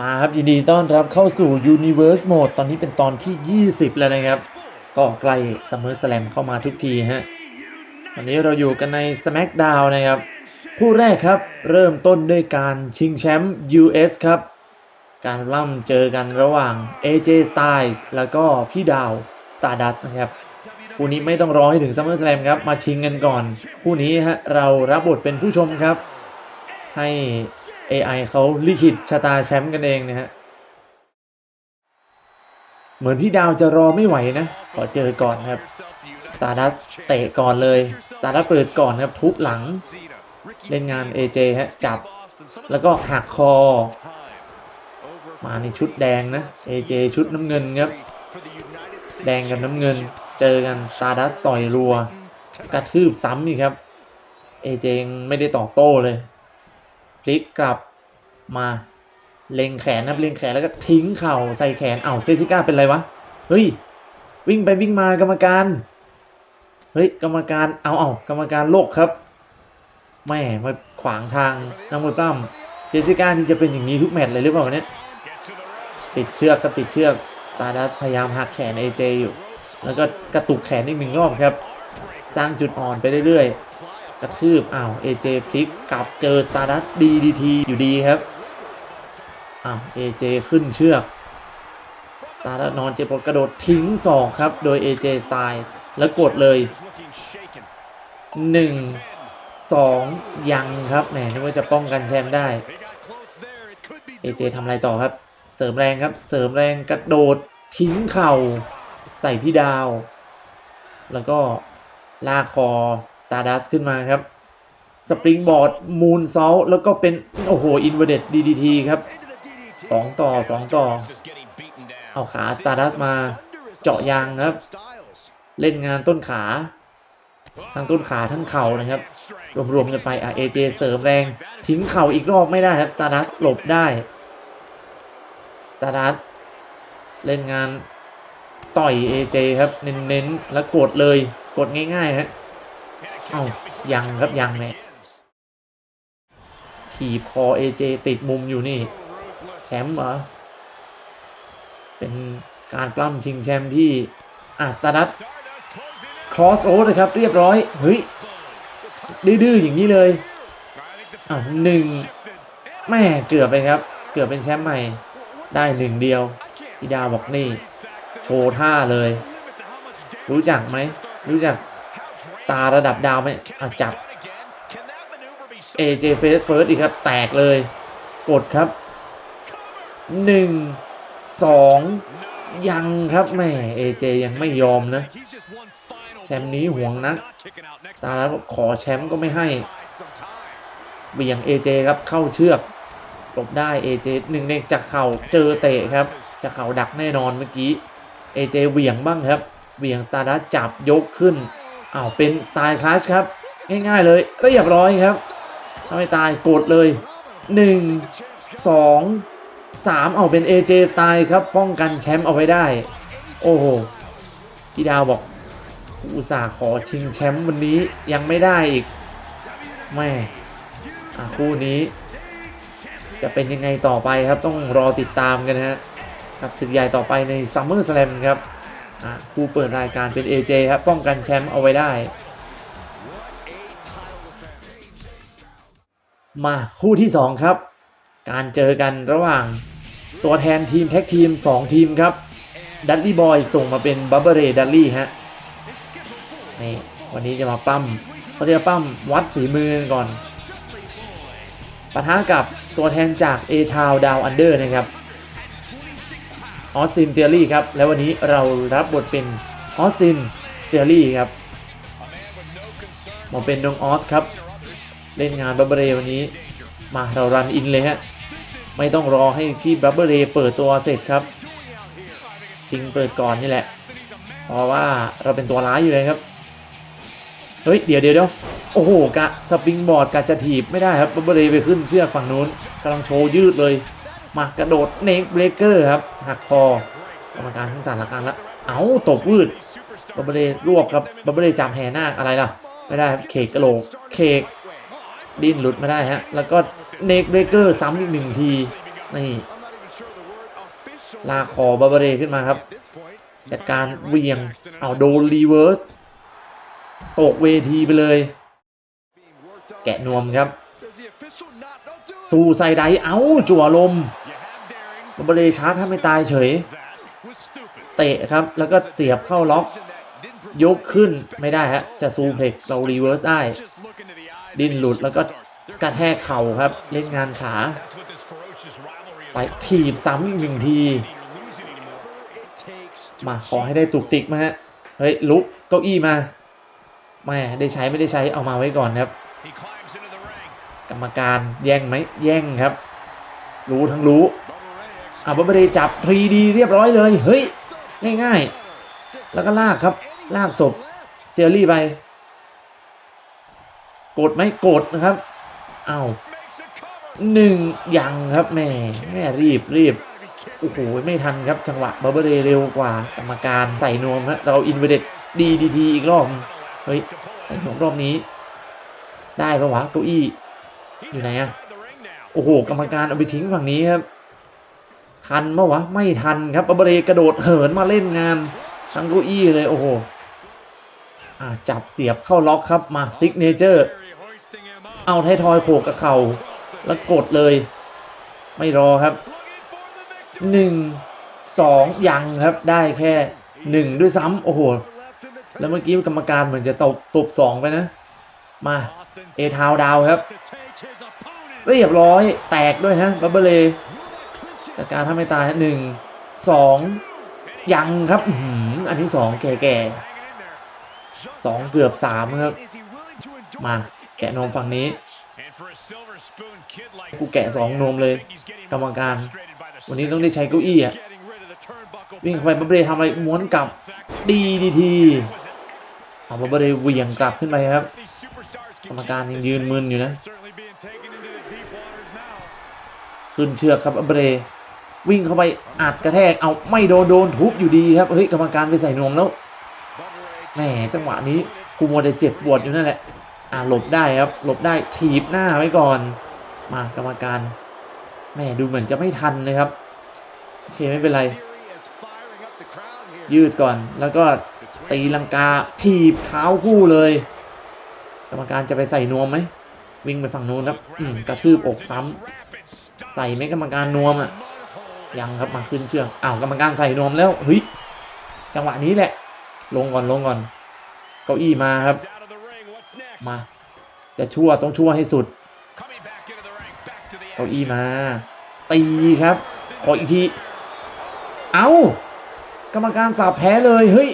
มาครับยินดีต้อนรับเข้าสู่ Universe Mode ตอนนี้เป็นตอนที่ 20 แล้วนะครับ ก็ใกล้ SummerSlam เข้ามาทุกทีฮะวันนี้เราอยู่กันใน SmackDown นะครับ คู่แรกครับเริ่มต้นด้วยการชิงแชมป์ US ครับ การล่ำเจอกันระหว่าง AJ Styles แล้วก็พี่ดาว Stardust นะครับ คู่นี้ไม่ต้องรอให้ถึง SummerSlam ครับ มาชิงกันก่อน คู่นี้ฮะเรารับบทเป็นผู้ชมครับ ให้ AI เขาลิขิตชะตาแชมป์กันเองนะฮะ เหมือนพี่ดาวจะรอไม่ไหวนะ ขอเจอก่อนครับ ตาดัสเตะก่อนเลย ตาดัสเปิดก่อนครับ ทุบหลัง เล่นงาน AJ ฮะ จับ แล้วก็หักคอ มาในชุดแดงนะ AJ ชุดน้ำเงินครับ แดงกับน้ำเงิน เจอกันตาดัสต่อยรัว กระทืบซ้ำอีกครับ AJ ยังไม่ได้ตอบโต้เลย พลิกกลับมาเล็งแขนครับเล็งแขนแล้วก็ทิ้งเข่าใส่แขนเอ้าเจสสิก้าเป็นไรวะเฮ้ยวิ่งไปวิ่งมากรรมการเฮ้ยกรรมการเอาเอากรรมการโลกครับแม่มาขวางทางนักมวยปล้ำเจสสิก้านี่จะเป็นอย่างนี้ทุกแมตช์เลยหรือเปล่าเนี่ยติดเชือกครับติดเชือกตาดัสพยายามหักแขนเอเจอยู่ แล้วก็กระตุกแขนอีกหนึ่งรอบครับ สร้างจุดอ่อนไปเรื่อยๆ กระทืบอ้าวเอเจพลิกกลับเจอสตาร์ดัสดีดีทีอยู่ดีครับอ้าวเอเจขึ้นเชือกสตาร์ดัสนอนเจ็บปวดกระโดดทิ้งสองครับ โดยเอเจสไตล์แล้วกดเลยหนึ่งสองยังครับแหมนึกว่าจะป้องกันแชมป์ได้เอเจทำอะไรต่อครับ เสริมแรงครับ เสริมแรงกระโดดทิ้งเข่า ใส่พี่ดาว แล้วก็ลากคอ Stardust ขึ้นมาครับสปริงบอร์ดมูนซอลแล้วก็เป็น โอ้โห อินเวอร์เด DDT ครับสองต่อสองต่อ เอาขา Stardust มาเจาะยางครับ เล่นงานต้นขา ทั้งต้นขาทั้งเข่านะครับ รวมๆกันไปอะ AJ เสริมแรง ทิ้งเข่าอีกรอบไม่ได้ครับ Stardust หลบได้ Stardust เล่นงานต่อย AJ ครับ เน้นๆ แล้วกดเลยกดง่ายๆฮะ เอ้ายังครับยังเนี่ยถีบคอ AJ ติดมุมอยู่นี่แชมป์เหรอ เป็นการปล้ำชิงแชมป์ที่อาสตาดัสครอสโอเวอร์ครับ เรียบร้อย เฮ้ย ดื้อๆอย่างนี้เลยอ้าวหนึ่งแม่เกือบไปครับ เกือบเป็นแชมป์ใหม่ ได้หนึ่งเดียวพี่ดาวบอกนี่ โชว์ท่าเลย รู้จักไหม รู้จัก ตาระดับดาวไหมอะจับ AJ Face First อีกครับ แตกเลย กดครับหนึ่งสองยังครับแม่ AJ ยังไม่ยอมนะ แชมป์นี้ห่วงนะสตาร์บขอแชมป์ก็ไม่ให้เบี่ยง AJ ครับเข้าเชือกหลบได้ AJ หนึ่งเด้งจากเข่าเจอเตะครับจากเข่าดักแน่นอนเมื่อกี้ AJ เหวี่ยงบ้างครับเหวี่ยงสตาร์ดัสจับยกขึ้น อ้าวเป็นสไตล์คลาสครับ ง่ายๆเลยเรียบร้อยครับถ้าไม่ตายกดเลย 1 2 3 เอาเป็น AJ สไตล์ครับ ป้องกันแชมป์เอาไว้ได้ โอ้โหพี่ดาวบอกอุตส่าห์ขอชิงแชมป์วันนี้ยังไม่ได้อีกแม่อะคู่นี้ จะเป็นยังไงต่อไปครับต้องรอติดตามกันนะฮะกับศึกใหญ่ต่อไปใน Summer Slam ครับ อะผู้เปิดรายการเป็น AJ ครับป้องกันแชมป์เอาไว้ได้ มาคู่ที่ 2 ครับ การเจอกันระหว่างตัวแทนทีมแท็กทีม 2 ทีมครับดัตลี่บอยส่งมาเป็นบับเบเรดัตลี่ฮะนี่วันนี้จะมาปั้มเขาจะปั้มวัดฝีมือกันก่อนปะทะกับตัวแทนจาก A Town Down Under นะครับ ออสตินเทียรี่ครับแล้ววันนี้เรารับบทเป็นออสตินเทียรี่ครับมาเป็นน้องออสครับ เล่นงานบับเบอร์เรวันนี้มาเรารันอินเลยฮะไม่ต้องรอให้พี่บับเบเรเปิดตัวเสร็จครับชิงเปิดก่อนนี่แหละ เพราะว่าเราเป็นตัวร้ายอยู่เลยครับเฮ้ยเดี๋ยวเดี๋ยวเดี๋ยวโอ้โหกะสปริงบอร์ดกะจะถีบไม่ได้ครับบับเบอร์เรไปขึ้นเชือกฝั่งนู้นกำลังโชว์ยืดเลย มากระโดดเนกเบรเกอร์ครับหักคอกรรมการทั้งสารละครั้งล้วเอาตบวืดบับเบเรรวบครับบับเบเรจำแห่นาอะไรล่ะ ไม่ได้ครับเคกกระโหลกเคกดิ้นหลุดไม่ได้ฮะแล้วก็เนกเบรเกอร์ซ้ำอีกหนึ่งทีนี่ลาคอบาบเรขึ้นมาครับจัดการเวียงเอาโดนรีเวิร์สตกเวทีไปเลย แกะนวมครับ สู้ใส่ไดเอาจั่วลม บาบาเรชาร์จถ้าไม่ตายเฉย เตะครับ แล้วก็เสียบเข้าล็อก ยกขึ้นไม่ได้ฮะ จะซูเพล็กเรารีเวิร์สได้ ดิ้นหลุดแล้วก็กระแทกเข่าครับ เล่นงานขา ไปถีบซ้ำอีกหนึ่งที มาขอให้ได้ตุกติกมาฮะ เฮ้ย ลุกเก้าอี้มาแม่ได้ใช้ไม่ได้ใช้เอามาไว้ก่อนครับ กรรมการแย่งไหมแย่งครับ รู้ทั้งรู้ อะบับเบอร์เดย์จับ 3D เรียบร้อยเลย เฮ้ย ง่ายๆ แล้วก็ลากครับ ลากศพเจอรี่ไป กดไหมกดนะครับ เอาหนึ่งยังครับแม่แม่รีบรีบโอ้โห ไม่ทันครับจังหวะบับเบอร์เดเร็วกว่ากรรมการใส่นวมฮะเราอินเวเดตดีดีทีอีกรอบ เฮ้ย ใส่นวมรอบนี้ ได้ปะวะเก้าอี้อยู่ไหนอะโอ้โห กรรมการเอาไปทิ้งฝั่งนี้ครับ ทันปะวะไม่ทันครับบับเบรกระโดดเหินมาเล่นงานทั้งก้าอี้เลยโอ้โหจับเสียบเข้าล็อกครับมาซิกเนเจอร์ เอาไททอยโขกกับเข่าแล้วกดเลย ไม่รอครับหนึ่งสองยังครับได้แค่หนึ่งด้วยซ้ำโอ้โห แล้วเมื่อกี้กรรมการเหมือนจะตบตบสองไปนะ มาเอทาวดาวครับ เรียบร้อยแตกด้วยนะบับเบเล จัดการถ้าไม่ตายหนึ่งสองยังครับอันที่สองแก่ๆสองเกือบสามครับมาแกะนมฝั่งนี้กูแกะสองนมเลยกรรมการ วันนี้ต้องได้ใช้เก้าอี้อะวิ่งเข้าไปบับเบเลทำอะไรม้วนกลับดีดีทีเอาบับเบเลเวียงกลับขึ้นไปครับ กรรมการยังยืนมึนอยู่นะ ขึ้นเชือกครับอเบรวิ่งเข้าไปอัดกระแทกเอาไม่โดนโดนทุบอยู่ดีครับเฮ้ยกรรมการไปใส่นวมแล้วแหมจังหวะนี้กูมัวแต่เจ็บปวดอยู่นั่นแหละอ่าหลบได้ครับหลบได้ถีบหน้าไว้ก่อน มากรรมการแหมดูเหมือนจะไม่ทันเลยครับโอเคไม่เป็นไร ยืดก่อนแล้วก็ตีลังกาถีบเท้าคู่เลย กรรมการจะไปใส่นวมไหมวิ่งไปฝั่งนู้นครับกระทืบอกซ้ำ ใส่ไหมกรรมการนวมอะยังครับมาขึ้นเชือกอ้าวกรรมการใส่นวมแล้วเฮ้ยจังหวะนี้แหละ ลงก่อนลงก่อน เก้าอี้มาครับ มา จะชั่วต้องชั่วให้สุด เก้าอี้มาตีครับ ขออีกที เอากรรมการสาบแพ้เลยเฮ้ย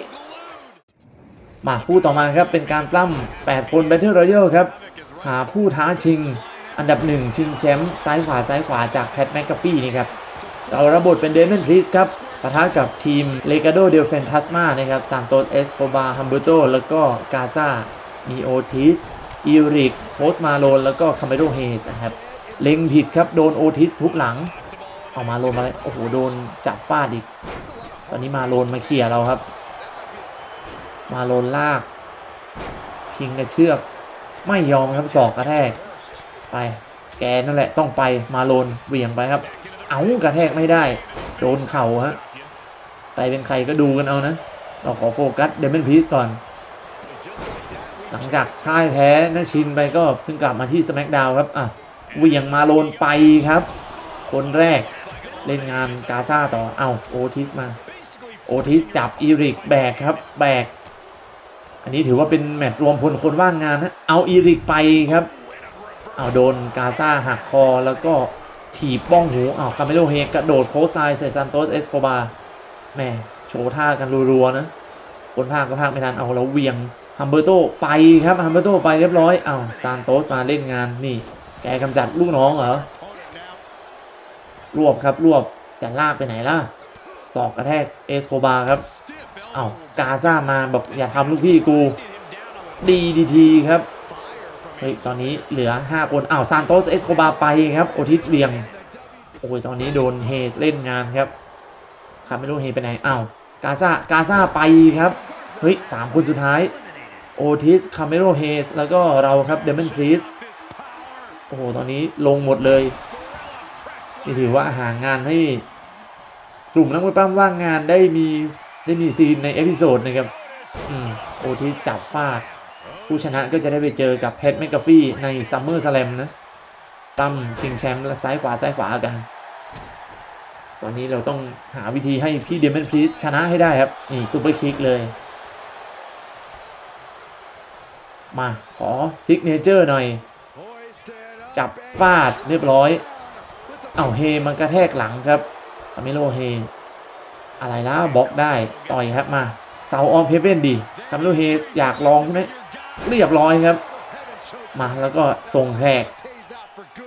มาคู่ต่อมาครับเป็นการปล้ำ8คน Battle Royale ครับ หาผู้ท้าชิง อันดับหนึ่งชิงแชมป์ซ้ายขวาซ้ายขวาจากแพทแมกกาฟี่นี่ครับเราระบบเป็นเดมอนพลีสครับปะทะกับทีมเลกาโดเดลเฟนทัสมานะครับซานโตสเอสโคบาฮัมเบโตแล้วก็กาซามีโอทิสอิริกโพสมาโลนแล้วก็คาเมโรเฮสนะครับเล็งผิดครับโดนโอทิสทุบหลังเอามาโลนมาเลยโอ้โหโดนจับฟาดอีก ตอนนี้มาโลนมาเขี่ยเราครับ มาโลนลากพิงกระเชือก ไม่ยอมครับศอกกระแทก ไป แกนั่นแหละต้องไปมาโลนเวี่ยงไปครับ เอากระแทกไม่ได้ โดนเข่าฮะใครเป็นใครก็ดูกันเอานะ เราขอโฟกัสเดมอนพีซก่อน หลังจากพ่ายแพ้นาชินไปก็เพิ่งกลับมาที่ส c k กดาวครับอะเวี่ยงมาโลนไปครับ คนแรกเล่นงานกาซาต่อ เอาโอทิสมา โอทิสจับอีริกแบกครับ แบก อันนี้ถือว่าเป็นแมตช์รวมพลคนว่างงานนะ เอาอีริกไปครับ เอาโดนกาซาหักคอแล้วก็ถีบบ้องหูเอาคาเมโลเฮกกระโดดโคสไซใส่ซานโตสเอสโคบาแม่โชว์ท่ากันรัวๆนะคนภาคก็ภาคไม่ทันเอาแล้วเวียงฮัมเบอร์โตไปครับฮัมเบอร์โตไปเรียบร้อยเอาซานโตสมาเล่นงานนี่ แกกำจัดลูกน้องเหรอรวบครับรวบจะลากไปไหนล่ะศอกกระแทกเอสโคบาครับเอากาซ่ามาแบบอย่าทำลูกพี่กูดีดีทีครับ เฮ้ยตอนนี้เหลือ 5 คนอ้าวซานโตสเอสโคบาไปครับโอทิสเวียงโอ้ยตอนนี้โดนเฮสเล่นงานครับครับไม่รู้เฮไปไหนอ้าวกาซากาซาไปครับเฮ้ยสามคนสุดท้ายโอทิสคาเมโรเฮสแล้วก็เราครับเดมอนพรีสโอ้โห ตอนนี้ลงหมดเลย นี่ถือว่าหางานให้กลุ่มนักมวยปล้ำว่างงานได้มีได้มีซีนในเอพิโซดนะครับ อืม โอทิสจับฟาด ผู้ชนะก็จะได้ไปเจอกับเพชรแมกกาฟี่ในซัมเมอร์สแลมนะตั้มชิงแชมป์และซ้ายขวาซ้ายขวากัน ตอนนี้เราต้องหาวิธีให้พี่เดมอนพลีสชนะให้ได้ครับ นี่ซูเปอร์คิกเลย มาขอซิกเนเจอร์หน่อย จับฟาดเรียบร้อย เอาเฮมันกระแทกหลังครับคาเมโลเฮ อะไรแล่ะบล็อกได้ ต่อยครับมาเซาออมเพเวนดีคาเมโลเฮอยากลองใช่ไหม เรียบร้อยครับ มาแล้วก็ส่งแขก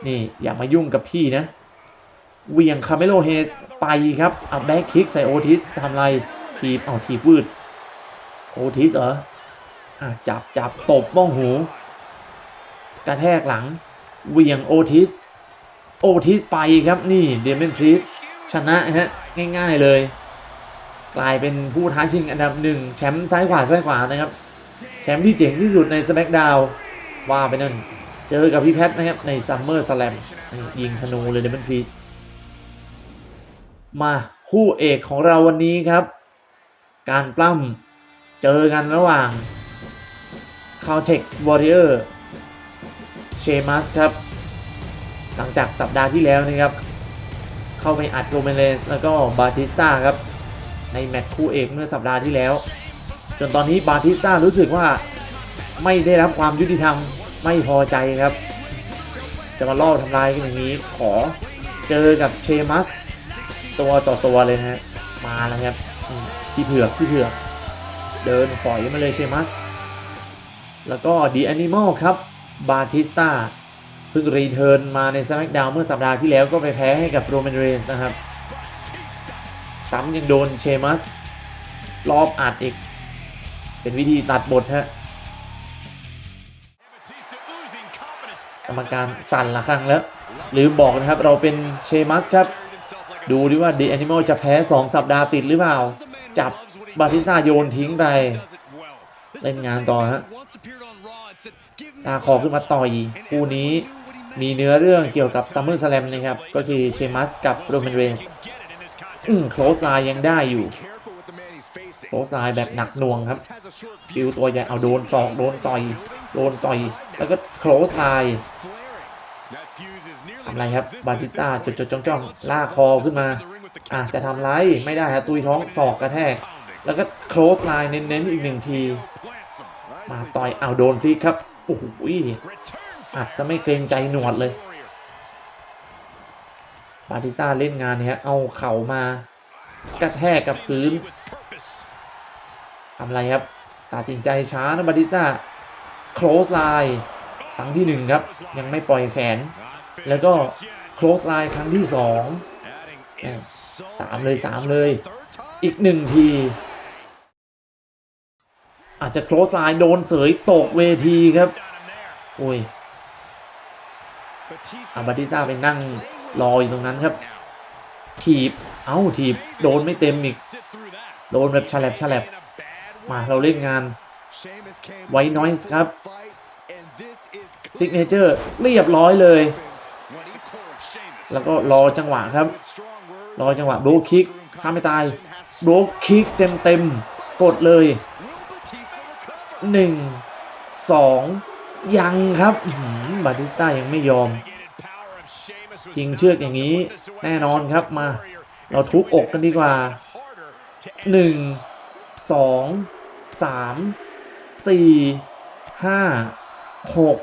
นี่อย่ามายุ่งกับพี่นะเวียงคาเมโลเฮสไปครับเอาแบ็คคิกใส่โอทิสทำไรทีบเอาทีบวืดโอทิสเหรออะจับจับตบบ้องหูกระแทกหลังเวียงโอทิสโอทิสไปครับนี่เดมอนพรีสชนะฮะง่ายๆเลย กลายเป็นผู้ท้าชิงอันดับหนึ่งแชมป์ซ้ายขวาซ้ายขวานะครับ แชมป์ที่เจ๋งที่สุดใน SmackDown ว่าไปนั่น เจอกับพี่แพทนะครับ ใน Summer Slam นี่ยิงธนูเลยเดมอนพรีสมาคู่เอกของเราวันนี้ครับ การปล้ำเจอกันระหว่าง c a l t e c Warrior เชมัสครับ หลังจากสัปดาห์ที่แล้วนะครับ เข้าไปอัดโรเมเลนแล้วก็บาติสตาครับ ในแมตช์คู่เอกเมื่อสัปดาห์ที่แล้ว จนตอนนี้บาติสตารู้สึกว่าไม่ได้รับความยุติธรรมไม่พอใจครับ จะมาล่อทำลายกันอย่างนี้ขอเจอกับเชมัสตัวต่อตัวเลยนะฮะมาแล้วครับที่เผือกที่เผือกเดินฝอยมาเลยเชมัสแล้วก็ดีแอนิมอลครับบาติสตาเพิ่งรีเทิร์นมาใน SmackDown เมื่อสัปดาห์ที่แล้วก็ไปแพ้ให้กับโร m มนเรนส์นะครับ ซ้ำยังโดนเชมัสรอบอัดอีก เป็นวิธีตัดบทฮะกรรมการสั่นละครั้งแล้ว หรือบอกนะครับเราเป็นเชมัสครับ ดูดิว่าดีแอนิมอลจะแพ้ 2 สัปดาห์ติดหรือเปล่า จับบาติสตาโยนทิ้งไป เล่นงานต่อฮะตาคอขึ้นมาต่อยคู่นี้มีเนื้อเรื่องเกี่ยวกับซัมเมอร์สแลมนะครับ ก็คือเชมัสกับโรเมนเรนส์อืมโคลสไลน์ยังได้อยู่ โคลสไลน์แบบหนักหน่วงครับฟิวตัวใหญ่เอาโดนศอกโดนต่อยโดนต่อย แล้วก็โคลสไลน์ทำไรครับบาติสต้าจดจดจ้องจ้องล่าคอขึ้นมาอะจะทำไรไม่ได้ฮะตุยท้องศอกกระแทก แล้วก็โคลสไลน์เน้นๆอีกหนึ่งที มาต่อยเอาโดนพลิกครับโอ้โหอาจจะไม่เกรงใจหนวดเลยบาติสต้าเล่นงานเนี่ยเอาเข่ามากระแทกกับพื้น ทำอะไรครับตัดสินใจช้านะบาติสต้า close line ครั้งที่หนึ่งครับ ยังไม่ปล่อยแขน แล้วก็ close line ครั้งที่สองสามเลยสามเลย อีกหนึ่งที อาจจะ close line โดนเสยตกเวทีครับ โอ้ยอาบาติสต้าไปนั่งรออยู่ตรงนั้นครับ ถีบ เอ้าถีบ โดนไม่เต็มอีก โดนแบบฉลับฉลับ มาเราเล่นงานไว้น้อยครับซิกเนเจอร์เรียบร้อยเลย แล้วก็รอจังหวะครับ รอจังหวะโบรคิกข้ามไม่ตายโบรคิกเต็มเต็มๆกดเลยหนึ่งสองยังครับอื้อหือบาติสต้ายังไม่ยอมจริงเชือกอย่างนี้แน่นอนครับมา เราทุบอกกันดีกว่าหนึ่ง สองสามสี่ห้าหก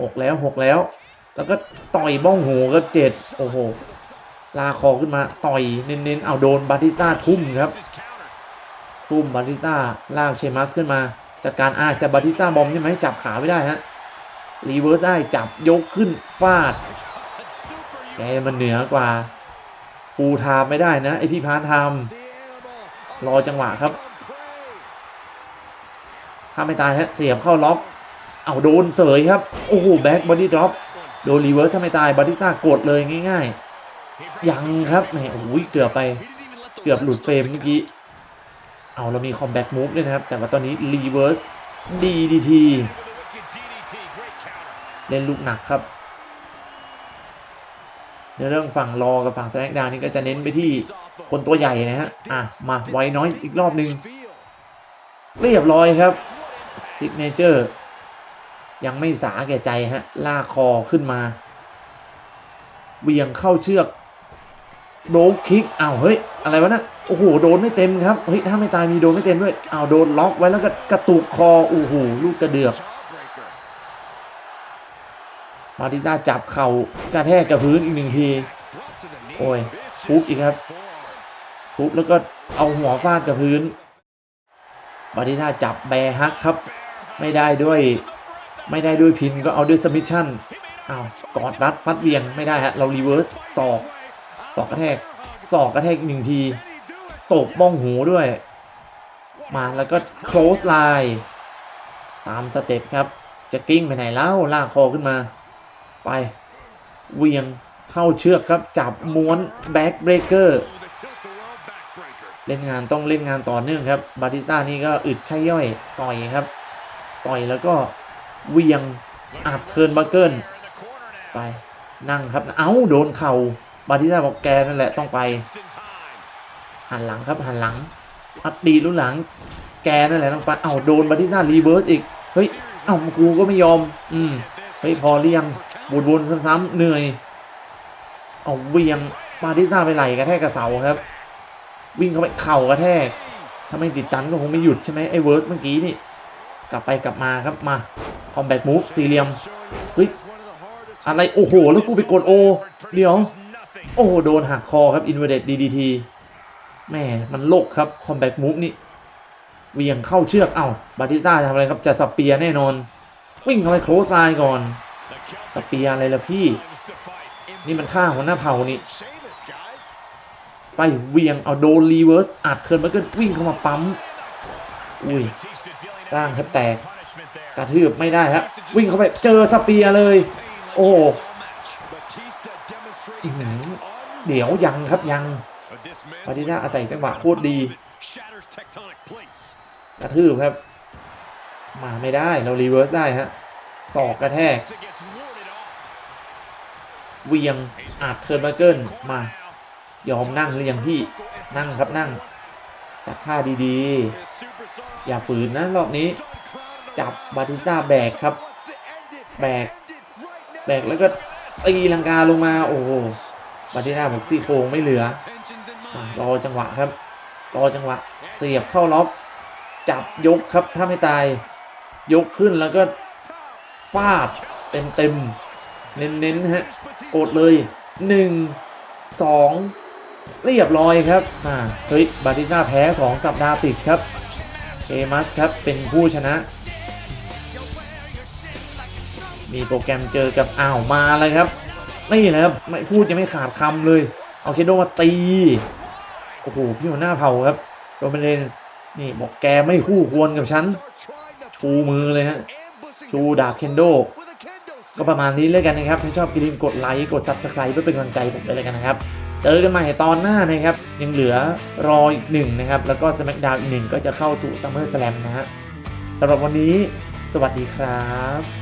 หกแล้วหกแล้ว แล้วก็ต่อยบ้องหูก็เจ็ดโอ้โห ลาคอขึ้นมาต่อยเน้นๆ เอาโดนบาติสต้าทุ่มครับ ทุ่มบาติสต้าลากเชมัสขึ้นมาจัดการอาจะบาติสต้าบอมใช่ไหมจับขาไม่ได้ฮะรีเวิร์สได้จับยกขึ้นฟาดแกมันเหนือกว่า ฟูลไทม์ไม่ได้นะไอพี่พานไทม์ รอจังหวะครับถ้าไม่ตายฮะเสียบเข้าล็อกเอาโดนเสยครับโอ้โหแบ็กบอดี้ดรอปโดนรีเวิร์สถ้าไม่ตายบาติสต้ากดเลยง่าย ๆ ยังครับแหมโอ้ยเกือบไปเกือบหลุดเฟรมเมื่อกี้เอาเรามีคอมแบ็กมูฟด้วยนะครับ แต่ว่าตอนนี้รีเวิร์สดีดีทีเล่นลูกหนักครับในเรื่องฝั่งรอกับฝั่งแสดงดาวนี่ก็จะเน้นไปที่ คนตัวใหญ่นะฮะ อะ มาไว้น้อยอีกรอบหนึ่งเรียบร้อยครับซิกเนเจอร์ ยังไม่สาแก่ใจฮะลากคอขึ้นมาเวียงเข้าเชือกโดนคิกอ้าวเฮ้ย อะไรวะนะโอ้โห โดนไม่เต็มครับ เฮ้ย ถ้าไม่ตายมีโดนไม่เต็มด้วยอ้าวโดนล็อกไว้แล้วก็กระตุกคอโอ้โหลูกกระเดือกมาติต้าจับเข่ากระแทกกับพื้นอีกหนึ่งที โอ้ยทุบอีกครับ ทุบแล้วก็เอาหัวฟาดกับพื้นมาติต้าจับแบฮักครับ ไม่ได้ด้วย ไม่ได้ด้วยพินก็เอาด้วยสมิชชั่นอ้าวกอดรัดฟัดเวียงไม่ได้ฮะเรารีเวิร์สศอกศอกกระแทกศอกกระแทกหนึ่งทีตบบ้องหูด้วย มาแล้วก็ close line ตามสเต็ปครับ จะกิ้งไปไหนแล้วลากคอขึ้นมา ไปเวียงเข้าเชือกครับ จับม้วนแบ็กเบรกเกอร์ เล่นงานต้องเล่นงานต่อเนื่องครับบาติสต้านี่ก็อึดใช่ย่อยต่อยครับ ต่อยแล้วก็เวียงอัดเทินบักเกิลไปนั่งครับ เอ้าโดนเข่าบาติสต้าบอกแกนั่นแหละต้องไป หันหลังครับหันหลัง อัดดีรุ่นหลัง แกนั่นแหละต้องไปเอ้าโดนบาติสต้ารีเวิร์สอีกเฮ้ยเอ้ากูก็ไม่ยอม อืมเฮ้ยพอเรียงวนๆซ้ำๆเหนื่อยเอาเวียงมาทิสต้าไปไหลกระแทกกับเสาครับ วิ่งเข้าไปเข่ากระแทกถ้าไม่ติดตันก็คงไม่หยุดใช่ไหมไอ้เวิร์สเมื่อกี้นี่ กลับไปกลับมาครับมาคอมแบทมูฟสี่เหลี่ยมเฮ้ยอะไรโอ้โห แล้วกูไปกดโอเดี๋ยว โอ้โห โดนหักคอครับ inverted DDT แม่มันโลกครับคอมแบทมูฟนี่เวียงเข้าเชือก เอ้าบาติสต้าทำอะไรครับ จะสเปียร์แน่นอน วิ่งเข้าไปโคสไลน์ก่อน สเปียร์อะไรล่ะพี่ นี่มันท่าหัวหน้าเผ่านี่ ไปเหวียงเอาโดนรีเวิร์สอัดเทิร์นมาเกิลวิ่งเข้ามาปั๊มอุ้ยร่างแทบแตกกระทืบไม่ได้ฮะวิ่งเข้าไปเจอสเปียร์เลย โอ้อื้อหือเดี๋ยวยังครับยังปาติน่าอาศัยจังหวะโคตรดีกระทืบครับ มาไม่ได้เรารีเวิร์สได้ฮะศอกกระแทกเวียงอาจเทิร์นมาเกิลมา ยอมนั่งหรือยังพี่นั่งครับนั่ง จัดท่าดีๆ อย่าฝืนนะรอบนี้ จับบาติซ่าแบกครับ แบก แบกแล้วก็ตีลังกาลงมา โอ้โหบาติซ่าบอกซี่โครงไม่เหลือรอจังหวะครับ รอจังหวะ เสียบเข้าล็อก จับยกครับถ้าไม่ตาย ยกขึ้นแล้วก็ฟาดเต็มเต็มๆเน้นๆฮะกดเลยหนึ่งสอง เรียบร้อยครับอ่าเฮ้ยบาติน่าแพ้สองสัปดาห์ติดครับเชมัสครับเป็นผู้ชนะ มีโปรแกรมเจอกับอ้าวมาเลยครับนี่นะครับไม่พูดยังไม่ขาดคำเลย เอาเคโดมาตี โอ้โหพี่หัวหน้าเผาครับโรเมนเรนนี่บอกแกไม่คู่ควรกับฉัน ชูมือเลยฮะ ชูดาบเคนโด ก็ประมาณนี้เลยกันนะครับ ถ้าชอบอย่าลืมกดไลค์ กด Subscribe เพื่อเป็นกำลังใจผมด้วยเลยกันนะครับ เจอกันใหม่ตอนหน้านะครับ ยังเหลือรออีกหนึ่งนะครับ แล้วก็ SmackDown อีกหนึ่งก็จะเข้าสู่ Summer Slam นะฮะสำหรับวันนี้ สวัสดีครับ